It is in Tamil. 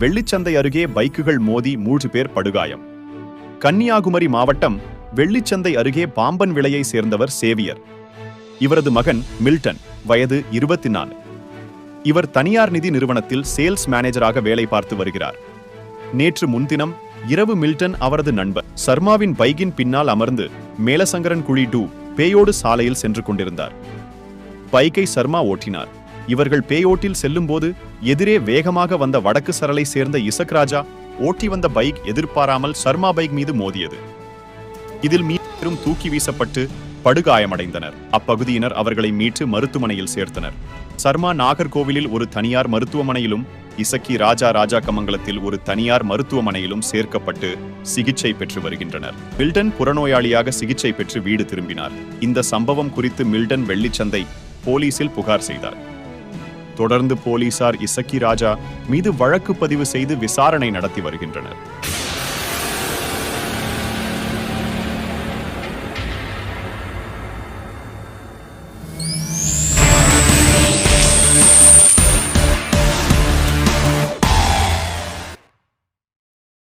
வெள்ளிச்சந்தை அருகே பைக்குகள் மோதி மூன்று பேர் படுகாயம். கன்னியாகுமரி மாவட்டம் வெள்ளிச்சந்தை அருகே பாம்பன் விளையை சேர்ந்தவர் சேவியர். இவரது மகன் மில்டன் வயது இருபத்தி நாலு இவர் தனியார் நிதி நிறுவனத்தில் சேல்ஸ் மேனேஜராக வேலை பார்த்து வருகிறார். நேற்று முன்தினம் இரவு மில்டன் அவரது நண்பர் சர்மாவின் பைக்கின் பின்னால் அமர்ந்து மேலசங்கரன் குழி டூ பேயோடு சாலையில் சென்று கொண்டிருந்தார். பைக்கை சர்மா ஓட்டினார். இவர்கள் பேயோட்டில் செல்லும்போது எதிரே வேகமாக வந்த வடக்கு சரலை சேர்ந்த இசக் ராஜா ஓட்டி வந்த பைக் எதிர்பாராமல் சர்மா பைக் மீது மோதியது. இதில் மீண்டும் தூக்கி வீசப்பட்டு படுகாயமடைந்தனர் அப்பகுதியினர் அவர்களை மீட்டு மருத்துவமனையில் சேர்த்தனர். சர்மா நாகர்கோவிலில் ஒரு தனியார் மருத்துவமனையிலும் இசக்கி ராஜா ராஜா கமங்கலத்தில் ஒரு தனியார் மருத்துவமனையிலும் சேர்க்கப்பட்டு சிகிச்சை பெற்று வருகின்றனர். மில்டன் புறநோயாளியாக சிகிச்சை பெற்று வீடு திரும்பினார். இந்த சம்பவம் குறித்து மில்டன் வெள்ளிச்சந்தை போலீசில் புகார் செய்தார். தொடர்ந்து போலீசார் இசக்கி ராஜா மீது வழக்கு பதிவு செய்து விசாரணை நடத்தி வருகின்றனர்.